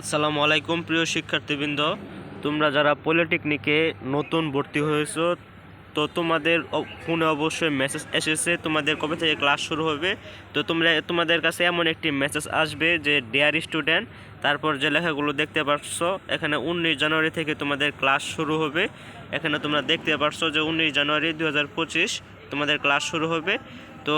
আসসালামু আলাইকুম, প্রিয় শিক্ষার্থীবৃন্দ। তোমরা যারা পলিটেকনিকে নতুন ভর্তি হয়েছো, তো তোমাদের ফোনে অবশ্যই মেসেজ এসেছে। তোমাদের কবে থেকে ক্লাস শুরু হবে? তো তোমরা তোমাদের কাছে এমন একটি মেসেজ আসবে যে ডিয়ার স্টুডেন্ট তারপর যে লেখাগুলো দেখতে পাচ্ছ এখানে উনিশ জানুয়ারি থেকে তোমাদের ক্লাস শুরু হবে। এখানে তোমরা দেখতে পাচ্ছ যে, উনিশ জানুয়ারি দু হাজার পঁচিশ তোমাদের ক্লাস শুরু হবে। তো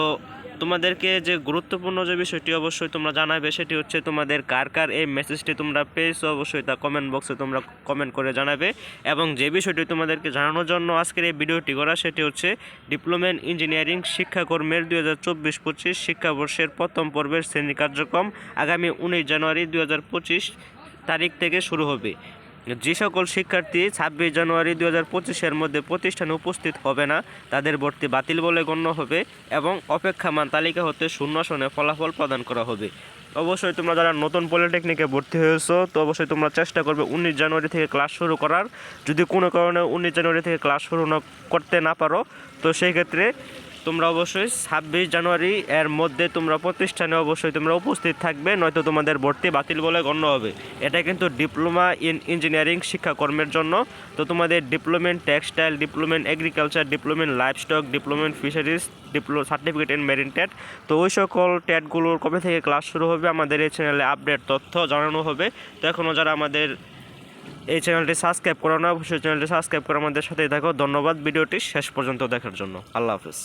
তোমাদেরকে যে গুরুত্বপূর্ণ যে বিষয়টি অবশ্যই তোমরা জানাবে সেটি হচ্ছে তোমাদের কার কার এই মেসেজটি তোমরা পেয়েছ অবশ্যই তা কমেন্ট বক্সে তোমরা কমেন্ট করে জানাবে এবং যে বিষয়টি তোমাদেরকে জানানোর জন্য আজকের এই ভিডিওটি করা, সেটি হচ্ছে ডিপ্লোমা ইঞ্জিনিয়ারিং শিক্ষাকর্মের দুই হাজার চব্বিশ পঁচিশ শিক্ষাবর্ষের প্রথম পর্বের শ্রেণি কার্যক্রম আগামী উনিশ জানুয়ারি দুই হাজার পঁচিশ তারিখ থেকে শুরু হবে। যে সকল শিক্ষার্থী ছাব্বিশ জানুয়ারি দু হাজার পঁচিশের মধ্যে প্রতিষ্ঠানে উপস্থিত হবে না, তাদের ভর্তি বাতিল বলে গণ্য হবে এবং অপেক্ষামান তালিকা হতে শূন্য শূন্য ফলাফল প্রদান করা হবে। অবশ্যই তোমরা যারা নতুন পলিটেকনিকে ভর্তি হয়েছো, তো অবশ্যই তোমরা চেষ্টা করবে উনিশ জানুয়ারি থেকে ক্লাস শুরু করার। যদি কোনো কারণে উনিশ জানুয়ারি থেকে ক্লাস শুরু না করতে না পারো, তো সেই ক্ষেত্রে তোমরা অবশ্যই ছাব্বিশ জানুয়ারি এর মধ্যে তোমরা প্রতিষ্ঠানে অবশ্যই তোমরা উপস্থিত থাকবে, নয়তো তোমাদের ভর্তি বাতিল বলে গণ্য হবে। এটা কিন্তু ডিপ্লোমা ইন ইঞ্জিনিয়ারিং শিক্ষাকর্মের জন্য। তো তোমাদের diploma in textile diploma in agriculture diploma in livestock diploma in fisheries diploma certificate in marine TET তো ওই সকল টেটগুলোর কবে থেকে ক্লাস শুরু হবে আমাদের এই চ্যানেলে আপডেট তথ্য জানানো হবে। তো এখনও যারা আমাদের এই চ্যানেলটি সাবস্ক্রাইব করো না, অবশ্যই চ্যানেলটি সাবস্ক্রাইব করে আমাদের সাথেই থাকো। ধন্যবাদ ভিডিওটি শেষ পর্যন্ত দেখার জন্য। আল্লাহ হাফিজ।